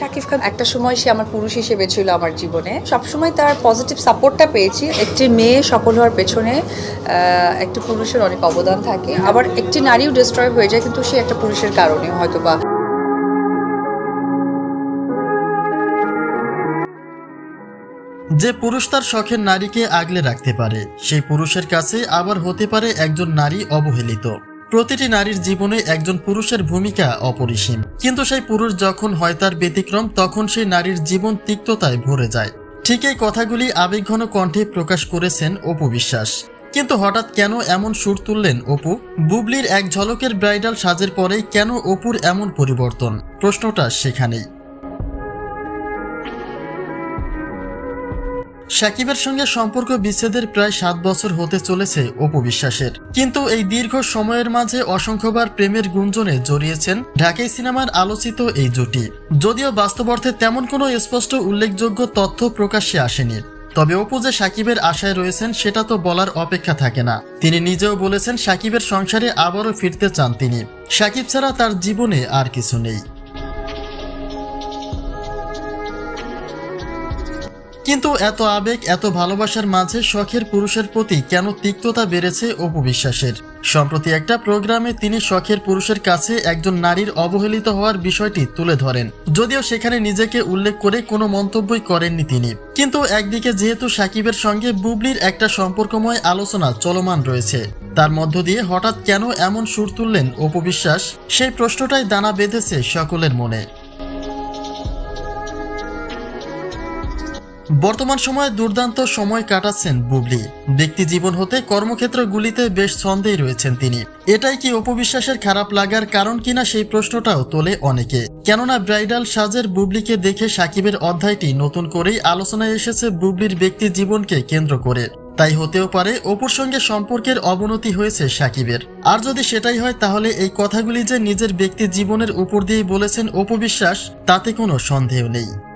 শাকিব খান, একটা সময় সে আমার পুরুষ হিসেবে ছিল আমার জীবনে। সবসময় তার পজিটিভ সাপোর্টটা পেয়েছি। একটি মেয়ে সফল হওয়ার পেছনে একটি পুরুষের অনেক অবদান থাকে। আবার একটি নারীও ডিস্ট্রয় হয়ে যায়, কিন্তু সে একটা পুরুষের কারণে হয়তো বা যে পুরুষ তার শখের নারীকে আগলে রাখতে পারে, সেই পুরুষের কাছে আবার হতে পারে একজন নারী অবহেলিত। প্রতিটি নারীর জীবনে একজন পুরুষের ভূমিকা অপরিসীম। কিন্তু সেই পুরুষ যখন হয় তার ব্যতিক্রম, তখন সেই নারীর জীবন তিক্ততায় ভরে যায়। ঠিক এই কথাগুলি আবেগঘন কণ্ঠে প্রকাশ করেছেন অপু বিশ্বাস। কিন্তু হঠাৎ কেন এমন সুর তুললেন অপু? বুবলির এক ঝলকের ব্রাইডাল সাজের পরেই কেন অপুর এমন পরিবর্তন? প্রশ্নটা সেখানেই। সাকিবের সঙ্গে সম্পর্ক বিচ্ছেদের প্রায় সাত বছর হতে চলেছে অপু বিশ্বাসের। কিন্তু এই দীর্ঘ সময়ের মাঝে অসংখ্যবার প্রেমের গুঞ্জনে জড়িয়েছেন ঢাকাই সিনেমার আলোচিত এই জুটি। যদিও বাস্তব অর্থে তেমন কোনো স্পষ্ট উল্লেখযোগ্য তথ্য প্রকাশ্যে আসেনি। তবে অপু যে সাকিবের আশায় রয়েছেন, সেটা তো বলার অপেক্ষা থাকে না। তিনি নিজেও বলেছেন, সাকিবের সংসারে আবারও ফিরতে চান তিনি। সাকিব ছাড়া তার জীবনে আর কিছু নেই। কিন্তু এত আবেগ, এত ভালোবাসার মাঝে শখের পুরুষের প্রতি কেন তিক্ততা বেড়েছে অপু বিশ্বাসের? সম্প্রতি একটা প্রোগ্রামে তিনি শখের পুরুষের কাছে একজন নারীর অবহেলিত হওয়ার বিষয়টি তুলে ধরেন। যদিও সেখানে নিজেকে উল্লেখ করে কোনো মন্তব্যই করেননি তিনি। কিন্তু একদিকে যেহেতু সাকিবের সঙ্গে বুবলির একটা সম্পর্কময় আলোচনা চলমান রয়েছে, তার মধ্য দিয়ে হঠাৎ কেন এমন সুর তুললেন অপু বিশ্বাস? সেই প্রশ্নটাই দানা বেঁধেছে সকলের মনে। বর্তমান সময়ে দুর্দান্ত সময় কাটাচ্ছেন বুবলি। ব্যক্তি জীবন হতে কর্মক্ষেত্রগুলিতে বেশ ছন্দেই রয়েছেন তিনি। এটাই কি অপবিশ্বাসের খারাপ লাগার কারণ কিনা সেই প্রশ্নটাও তোলে অনেকে। কেননা ব্রাইডাল সাজের বুবলিকে দেখে সাকিবের অধ্যায়টি নতুন করেই আলোচনায় এসেছে বুবলির ব্যক্তি জীবনকে কেন্দ্র করে। তাই হতেও পারে অপুর সঙ্গে সম্পর্কের অবনতি হয়েছে সাকিবের। আর যদি সেটাই হয়, তাহলে এই কথাগুলি যে নিজের ব্যক্তি জীবনের উপর দিয়েই বলেছেন অপবিশ্বাস, তাতে কোনো সন্দেহ নেই।